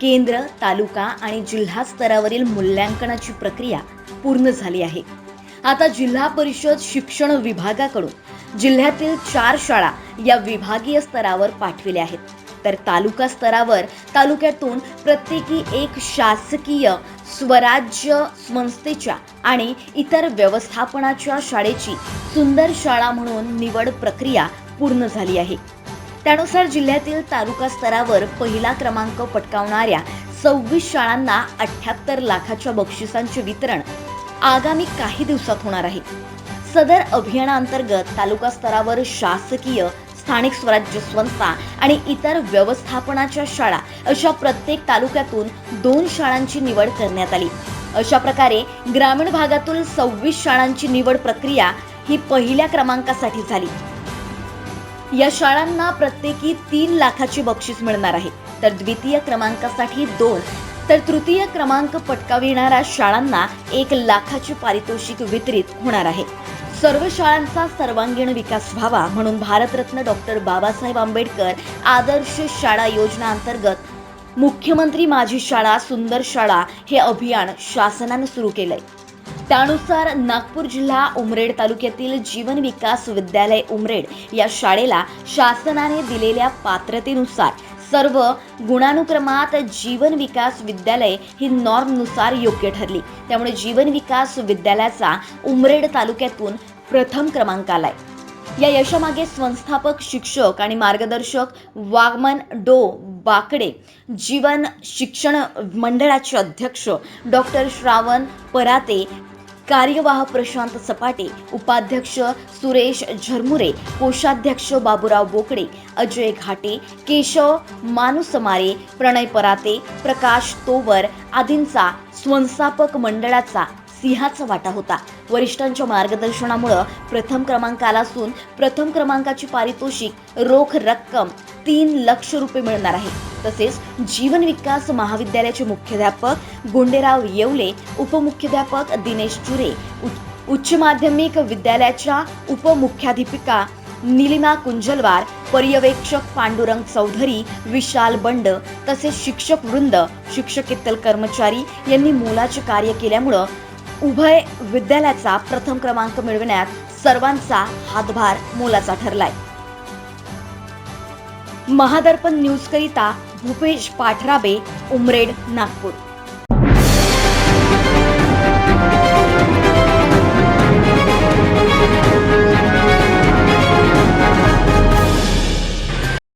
केंद्र तालुका आणि जिल्हा स्तरावरील मूल्यांकनाची प्रक्रिया पूर्ण झाली आहे. आता जिल्हा परिषद शिक्षण विभागाकडून जिल्ह्यातील चार शाळा या विभागीय स्तरावर पाठविल्या आहेत. तर तालुका स्तरावर तालुक्यातून प्रत्येकी एक शासकीय स्वराज्य संस्थेच्या आणि इतर व्यवस्थापनाच्या शाळेची सुंदर शाळा म्हणून निवड प्रक्रिया पूर्ण झाली आहे. त्यानुसार जिल्ह्यातील तालुका स्तरावर पहिला क्रमांक पटकावणाऱ्या सव्वीस शाळांना अठ्याहत्तर लाखाच्या बक्षिसांचे वितरण आगामी काही दिवसात होणार आहे. सदर अभियानांतर्गत तालुका स्तरावर शासकीय स्थानिक स्वराज्य संस्था आणि इतर व्यवस्थापनाच्या शाळा अशा प्रत्येक तालुक्यातून दोन शाळांची निवड करण्यात आली. अशा प्रकारे ग्रामीण भागातून सव्वीस शाळांची निवड प्रक्रिया ही पहिल्या क्रमांकासाठी झाली. या शाळांना प्रत्येकी तीन लाखाची बक्षीस मिळणार आहे. तर द्वितीय क्रमांकासाठी दोन तर तृतीय क्रमांक पटकाविणाऱ्या शाळांना एक लाखाचे पारितोषिक वितरित होणार आहे. सर्व शाळांचा सर्वांगीण विकास व्हावा म्हणून भारतरत्न डॉक्टर बाबासाहेब आंबेडकर आदर्श शाळा योजना अंतर्गत मुख्यमंत्री माझी शाळा सुंदर शाळा हे अभियान शासनानं सुरू केलंय. त्यानुसार नागपूर जिल्हा उमरेड तालुक्यातील जीवन विकास विद्यालय उमरेड या शाळेला शासनाने दिलेल्या पात्रतेनुसार सर्व गुणानुक्रमात जीवन विकास विद्यालय ही नॉर्मनुसार योग्य ठरली. त्यामुळे जीवन विकास विद्यालयाचा उमरेड तालुक्यातून प्रथम क्रमांक आलाय. या यशामागे संस्थापक शिक्षक आणि मार्गदर्शक वागमन डो बाकडे जीवन शिक्षण मंडळाचे अध्यक्ष डॉक्टर श्रावण पराते कार्यवाह प्रशांत सपाटे उपाध्यक्ष सुरेश झरमुरे कोषाध्यक्ष बाबुराव बोकडे अजय घाटे केशव मानुसमारे प्रणय पराते प्रकाश तोवर आदींचा स्वंस्थापक मंडळाचा सिंहाचा वाटा होता. वरिष्ठांच्या मार्गदर्शनामुळं प्रथम क्रमांक आला असून प्रथम क्रमांकाची पारितोषिक रोख रक्कम तीन लक्ष रुपये मिळणार आहे. तसेच जीवन विकास महाविद्यालयाचे मुख्याध्यापक गुंडेराव येवले उपमुख्याध्यापक दिनेश चुरे उच्च- माध्यमिक विद्यालयाच्या उपमुख्याध्यापिका निलिमा कुंजलवार पर्यवेक्षक पांडुरंग चौधरी विशाल बंड तसेच शिक्षक वृंद शिक्षकेतर कर्मचारी यांनी मोलाचे कार्य केल्यामुळं उभय विद्यालयाचा प्रथम क्रमांक मिळविण्यात सर्वांचा हातभार मोलाचा ठरलाय. महादर्पण न्यूज करिता भूपेश पाठराबे उमरेड नागपूर.